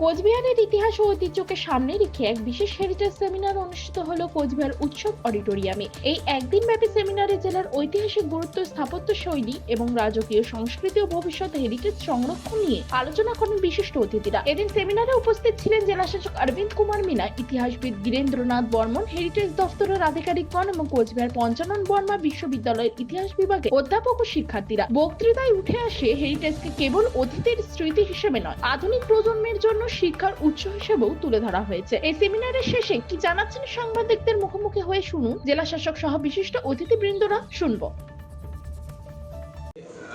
কোচবিহারের ইতিহাস ও ঐতিহ্যকে সামনে রেখে এক বিশেষ হেরিটেজ সেমিনার অনুষ্ঠিত হল কোচবিহার উৎসব অডিটোরিয়ামে। এই একদিন ব্যাপী সেমিনারে জেলার ঐতিহাসিক গুরুত্ব, স্থাপত্য শৈলী এবং রাজকীয় সংস্কৃতি ও ভবিষ্যৎ হেরিটেজ সংরক্ষণ নিয়ে আলোচনা করেন বিশিষ্ট অতিথিরা। এদিন সেমিনারে উপস্থিত ছিলেন জেলা শাসক অরবিন্দ কুমার মিনা, ইতিহাসবিদ গিরেন্দ্রনাথ বর্মন হেরিটেজ দফতরের আধিকারিকগণ এবং কোচবিহার পঞ্চানন বর্মা বিশ্ববিদ্যালয়ের ইতিহাস বিভাগে অধ্যাপক ও শিক্ষার্থীরা। বক্তৃতায় উঠে আসে হেরিটেজকে কেবল অতীতের স্মৃতি হিসেবে নয়, আধুনিক প্রজন্মের জন্য শিক্ষার উৎস হিসেবেও তুলে ধরা হয়েছে এই সেমিনারের শেষে কি জানাচ্ছেন সাংবাদিকদের মুখোমুখি হয়ে শুনুন জেলা শাসক সহ বিশিষ্ট অতিথিবৃন্দরা শুনবো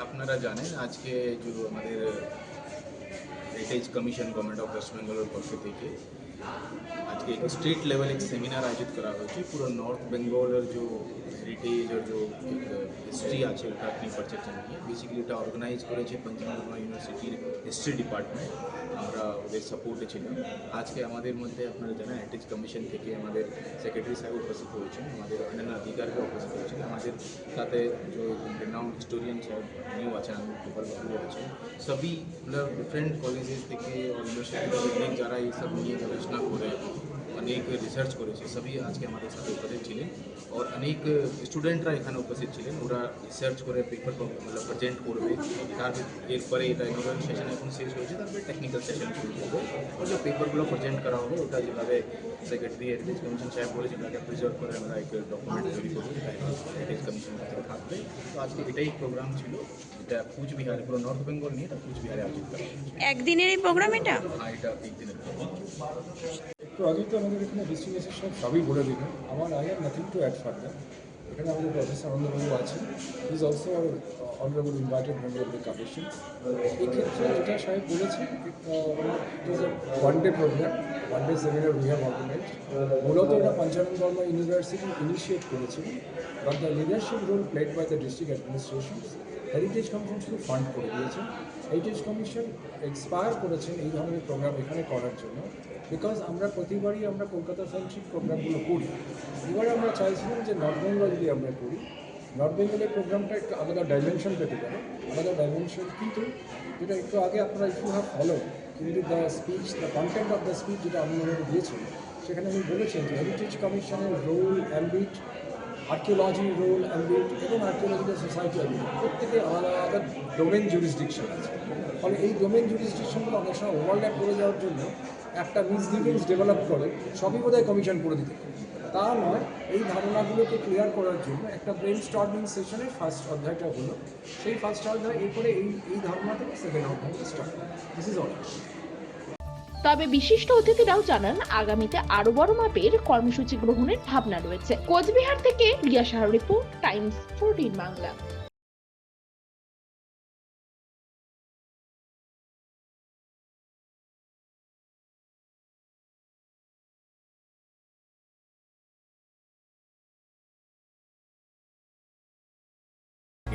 আপনারা জানেন আজকে যে আমাদের heritage commission government of West বেঙ্গলের পক্ষ থেকে আজকে एक स्टेट लेवल एक সেমিনার আয়োজিত করা হয়েছে পুরো নর্থ বেঙ্গলের যে হেরিটেজ আর যে হিস্ট্রি আছে ওটা নিয়ে পরিচর্চা নিয়ে বেসিক্যালি এটা অর্গানাইজ করেছে পঞ্চমবর্মা ইউনিভার্সিটির হিস্ট্রি ডিপার্টমেন্ট আমরা ওদের সাপোর্টে ছিলাম আজকে আমাদের মধ্যে আপনারা জানেন হেরিটেজ কমিশন থেকে আমাদের সেক্রেটারি সাহেব উপস্থিত হয়েছেন আমাদের অন্যান্য অধিকারীরা উপস্থিত হয়েছেন আমাদের সাথে যে রিনাউন্ড হিস্টোরিয়ান সাহেব নিউ আছেন আমি গোপাল বাবু আছেন সবই मतलब ডিফারেন্ট কলেজেস থেকে और ইউনিভার্সিটি থেকে অনেক যারা এইসব নিয়ে গবেষণা করে अनेक रिसार्च कर सभी आज के हमारे साथ उपस्थित छे और अनेक स्टूडेंटरा एखे उपस्थित छे वाला रिसार्च कर पेपर मतलब प्रेजेंट कर एरपर सेशन एक् शेष हो टेक्निकल सेशन शुरू हो और जो पेपरगुल प्रेजेंट करा होगा जो है सेक्रेटरी एडिज कमिशन साहेब बोले प्रिजर्व कर एक डकुमेंट तैयारी करडिज कमिशन थकते तो आज के ये प्रोग्राम छोड़ो एक दिन प्रोग्राम একটু আগেই তো আমাদের এখানে ডিস্ট্রিবিউশন সব সবই বলে দিলেন। আমার I have nothing to add further এখানে আমাদের প্রফেসর আনন্দবাবু আছেন। Is also honourable invited member of the commission এক্ষেত্রে এটা সাহেব বলেছেন one day programme one day seminar we have organise মূলত এটা পঞ্চানন বর্মা ইউনিভার্সিটি ইনিশিয়েট করেছিল but the leadership role played by the district administration heritage শুধু ফান্ড করে দিয়েছেন। হেরিটেজ কমিশন এক্সপায়ার করেছেন এই ধরনের প্রোগ্রাম এখানে করার জন্য। বিকজ আমরা প্রতিবারই আমরা কলকাতা সেন্ট্রিক প্রোগ্রামগুলো করি। এবারে আমরা চাইছিলাম যে নর্থ বেঙ্গল যদি আমরা করি। নর্থ বেঙ্গলের প্রোগ্রামটা একটু আলাদা ডাইমেনশন পেতে পারে। আলাদা ডাইমেনশন কিন্তু যেটা একটু আগে আপনারা একটু হ্যাভ ফলো কিন্তু the speech the content of the speech যেটা আমি ওনাকে দিয়েছেন সেখানে আমি বলেছেন যে হেরিটেজ কমিশনের রোল অ্যাম্বিট আর্কিওলজির রোল অ্যাম্বিট এবং আর্কিওলজিক্যাল সোসাইটি অ্যাম্বিট প্রত্যেকে আলাদা আলাদা ডোমেন জুরিসডিকশন আছে। ফলে এই ডোমেন জুরিসডিকশনগুলো অনেক সময় ওভারল্যাপ করে যাওয়ার জন্য একটা মিসলিডিংস ডেভেলপ করে, সবই বোধহয় কমিশন করে দিতে তা নয়, এই ধারণাগুলোকে ক্লিয়ার করার জন্য একটা ব্রেন স্টার্টিং সেশনে ফার্স্ট অধ্যায়টা হলো। সেই ফার্স্ট অধ্যায়, এরপরে এই এই ধারণা থেকে সেকেন্ড অধ্যায় স্টার্ট দিস ইজ অল তবে বিশিষ্ট অতিথিরাও জানান, আগামীতে আরও বড় মাপের কর্মসূচি গ্রহণের ভাবনা রয়েছে। কোচবিহার থেকে Riya Saha report, Times Fourteen Bangla.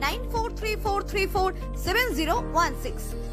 943434701